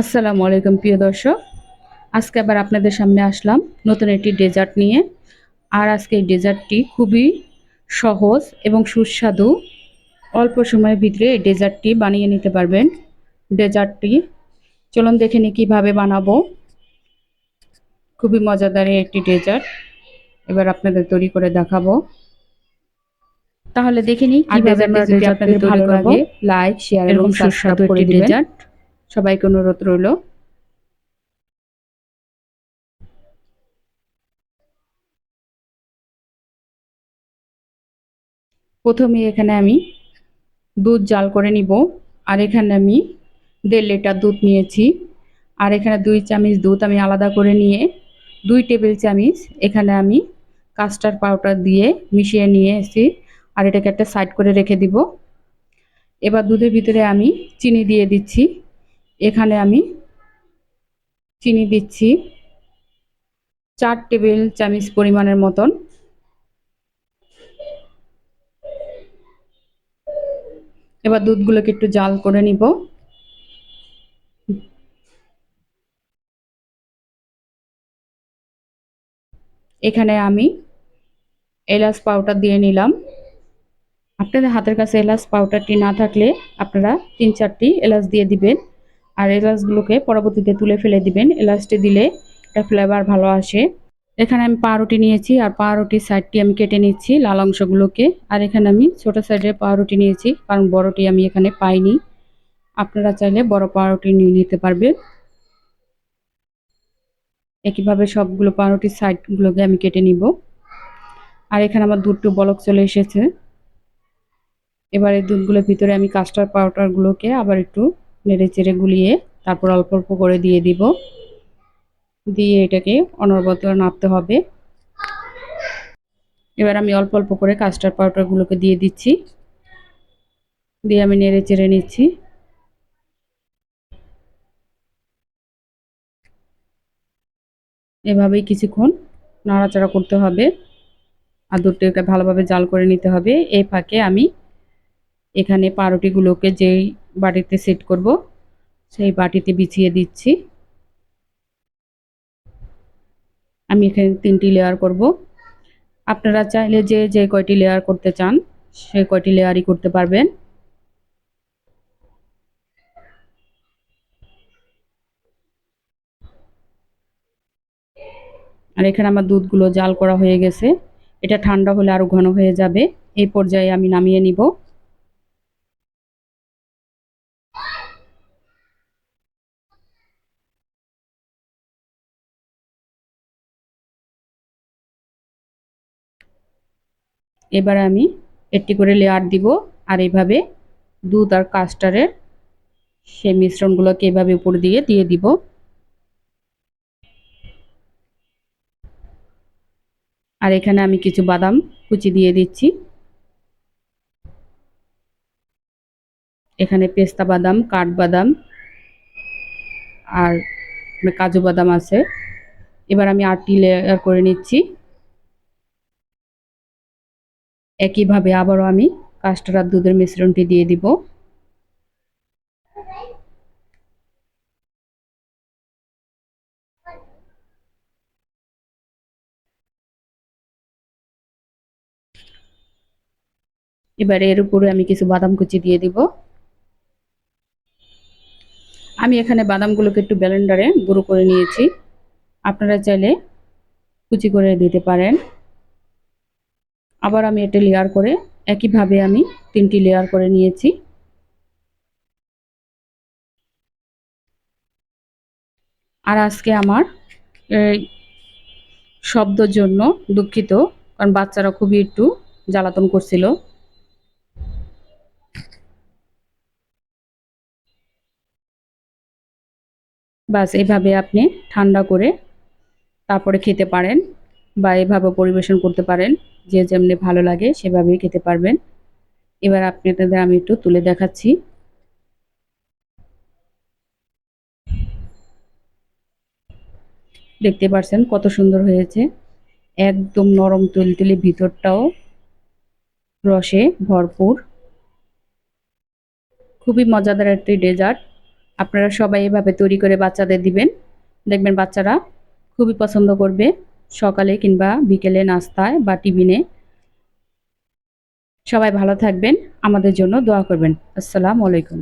আসসালামু আলাইকুম প্রিয় দর্শক। আজকে আবার আপনাদের সামনে আসলাম নতুন একটি ডেজার্ট নিয়ে। আর আজকে এই ডেজার্টটি খুবই সহজ এবং সুস্বাদু। অল্প সময়ের ভিতরে এই ডেজার্টটি বানিয়ে নিতে পারবেন। ডেজার্টটি চলুন দেখে নিই কীভাবে বানাবো। খুবই মজাদার একটি ডেজার্ট। এবার আপনাদের তৈরি করে দেখাবো। তাহলে দেখে নিই কীভাবে আপনাদের ভালো লাগে লাইক শেয়ার এবং সাবস্ক্রাইব সুস্বাদু করে একটি দিবেন। ডেজার্ট। সবাইকে অনুরোধ রইল। প্রথমে এখানে আমি দুধ জাল করে নিব, আর এখানে আমি দেড় লিটার দুধ নিয়েছি। আর এখানে দুই চামচ দুধ আমি আলাদা করে নিয়ে দুই টেবিল চামচ এখানে আমি কাস্টার্ড পাউডার দিয়ে মিশিয়ে নিয়ে এসেছি আর এটাকে একটা সাইড করে রেখে দিব। এবার দুধের ভিতরে আমি চিনি দিয়ে দিচ্ছি। এখানে আমি চিনি দিচ্ছি চার টেবিল চামচ পরিমাণের মতন। এবার দুধগুলোকে একটু জাল করে নিব। এখানে আমি এলাচ পাউডার দিয়ে নিলাম। আপনাদের হাতের কাছে এলাচ পাউডারটি না থাকলে আপনারা তিন চারটি এলাচ দিয়ে দিবেন। আর এলাচগুলোকে পরবর্তীতে তুলে ফেলে দিবেন। এলাচটি দিলে একটা ফ্লেভার ভালো আসে। এখানে আমি পাউরুটি নিয়েছি আর পাউরুটির সাইডটি আমি কেটে নিচ্ছি লাল অংশগুলোকে। আর এখানে আমি ছোট সাইডের পাউরুটি নিয়েছি, কারণ বড়টি আমি এখানে পাইনি। আপনারা চাইলে বড় পাউরুটি নিয়ে নিতে পারবেন। একইভাবে সবগুলো পাউরুটির সাইডগুলোকে আমি কেটে নিব। আর এখানে আমার দুধটু বলক চলে এসেছে। এবার দুধগুলোর ভিতরে আমি কাস্টার্ড পাউডারগুলোকে আবার একটু নেড়ে চেড়ে গুলিয়ে তারপর অল্প অল্প করে দিয়ে দিব। দিয়ে এটাকে অনবরত নাড়তে হবে। এবার আমি অল্প অল্প করে কাস্টার্ড পাউডারগুলোকে দিয়ে দিচ্ছি। দিয়ে আমি নেড়ে চেড়ে নিচ্ছি। এভাবেই কিছুক্ষণ নাড়াচাড়া করতে হবে। আর দুধটাকে ভালোভাবে জাল করে নিতে হবে। এই ফাঁকে আমি এখানে পাউরুটিগুলোকে যেই বাটিতে সেট করব, সেই বাটিতে বিছিয়ে দিচ্ছি। আমি এখানে তিনটি লেয়ার করব। আপনারা চাইলে যে যে কয়টি লেয়ার করতে চান সেই কয়টি লেয়ারই করতে পারবেন। আর এখানে আমার দুধগুলো জাল করা হয়ে গেছে। এটা ঠান্ডা হলে আরও ঘন হয়ে যাবে। এই পর্যায়ে আমি নামিয়ে নিব। এবার আমি একটি করে লেয়ার দিব আর এইভাবে দুধ আর কাস্টারের সেই মিশ্রণগুলোকে এভাবে উপর দিয়ে দিয়ে দিব। আর এখানে আমি কিছু বাদাম কুচি দিয়ে দিচ্ছি। এখানে পেস্তা বাদাম, কাঠবাদাম আর কাজু বাদাম আছে। এবার আমি আটটি লেয়ার করে নিচ্ছি। একইভাবে আবারও আমি কাস্টার্ড আর দুধের মিশ্রণটি দিয়ে দিব। এবার এর উপরে আমি কিছু বাদাম কুচি দিয়ে দিব। আমি এখানে বাদামগুলোকে একটু ব্যালেন্ডারে গুঁড়ো করে নিয়েছি। আপনারা চাইলে কুচি করে দিতে পারেন। আবার আমি এটা লেয়ার করে, একইভাবে আমি তিনটি লেয়ার করে নিয়েছি। আর আজকে আমার শব্দর জন্য দুঃখিত, কারণ বাচ্চারা খুবই একটু জ্বালাতন করছিল। বাস এভাবে আপনি ঠান্ডা করে তারপরে খেতে পারেন। বা এভাবে পরিবেশন করতে পারেন। যে যেমনি ভালো লাগে সেভাবেই খেতে পারবেন। এবার আপনাদের আমি একটু তুলে দেখাচ্ছি। দেখতে পাচ্ছেন কত সুন্দর হয়েছে। একদম নরম তুলতুলি ভিতরটাও রসে ভরপুর। খুবই মজাদার একটি ডেজার্ট। আপনারা সবাই এভাবে তৈরি করে বাচ্চাদের দিবেন। দেখবেন বাচ্চারা খুবই পছন্দ করবে। সকালে কিংবা বিকেলে নাস্তায় বা টিফিনে। সবাই ভালো থাকবেন, আমাদের জন্য দোয়া করবেন। আসসালামু আলাইকুম।